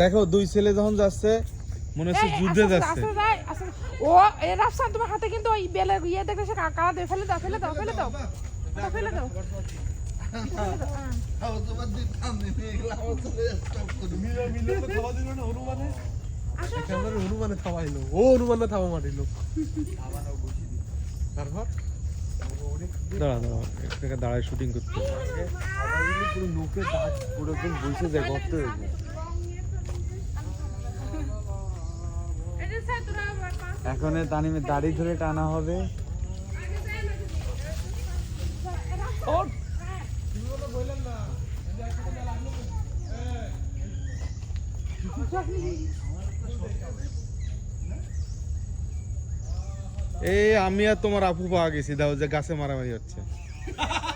দেখো দুই ছেলে যখন যাচ্ছে মনে হচ্ছে যুদ্ধে যাচ্ছে। ও এ রাফসান তোমার হাতে কিন্তু ওই বেলের ইয়ে দেখে সে কাকা দে ফেলে দাও ফেলে দাও ফেলে দাও দাও, ফেলে দাও হ্যাঁ। হনুমানে থামাইলো ও হনুমানে থামা মারিলো তারপর দাঁড়া দাঁড়ায় শুটিং করতে পুরো লোকে দাঁত পুরো একদম বসে যায় গর্ত হয়ে যায় এখন এ তানিমের দাড়ি ধরে টানা হবে। এই আমি আর তোমার আপু পাওয়া গেছি। দাও যে গাছে মারামারি হচ্ছে।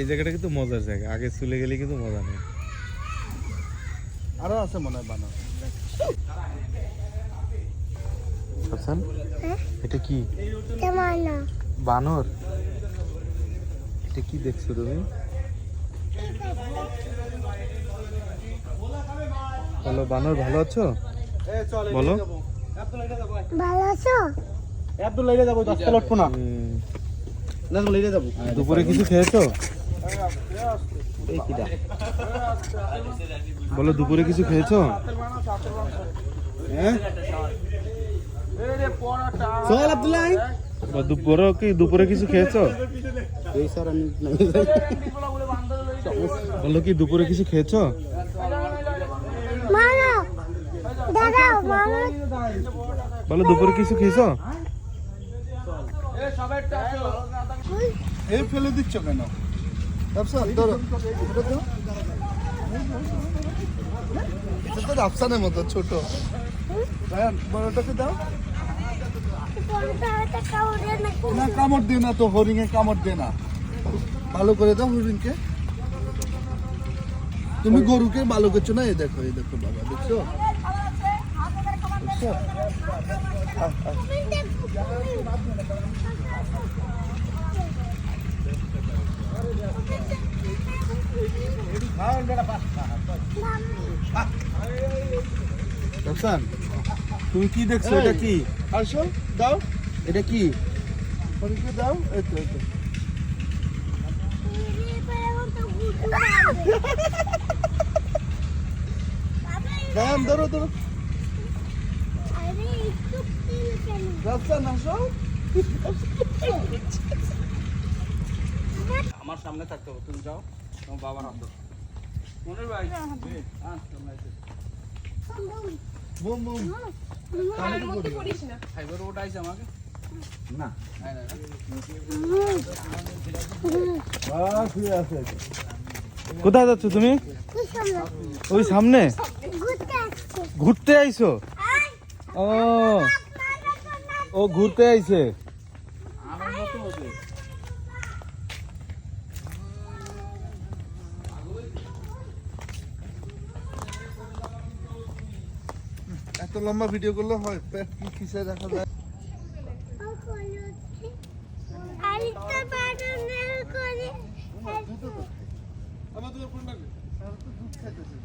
এই জায়গাটা কিন্তু মজার জায়গা। আগে চলে গেলে কিন্তু মজা নেই। আরও আছে মনে হয় বানর। হাসান এটা কি? বানর। এটা কি দেখছ তুমি? হ্যালো বানর ভালো আছো? বলো। ভালো আছো? আব্দুল লাইরে যাব দশটা লটবো না। দুপুরে কিছু খেয়েছো? বলো দুপুরে কিছু খেয়েছো? হ্যাঁ? চল আব্দুল্লাহ। বা দুপুরে কি দুপুরে কিছু খেয়েছো? বলো কি দুপুরে কিছু খেয়েছো? বলো দুপুরে কিছু খেয়েছো? এই ফেলে দিচ্ছ কেন? রাফসানের মতো, ছোট। বড়টাকে দাও। না, কামড় দে না তো, হরিণে কামড় দে না। ভালো করে দাও হরিণকে। তুমি গরুকে ভালো করছ না এই দেখো এই দেখো বাবা, দেখছ? দেখছ? তুমি কি দেখছ? এটা কি? আসো দাও। এটা কি? দাও এই তো এই তো। ধরো ধরো। আমার সামনে থাকতে হবে তুমি যাও তোমার বাবার হাত। কোথায় যাচ্ছ তুমি? ওই সামনে। ঘুরতে আসছে। আইছো? ও। ও ঘুরতে আইছে। এত লম্বা ভিডিও করলে হয় পেট কি খিসে দেখা যায়। আমার তো দুধ খাইতেছে।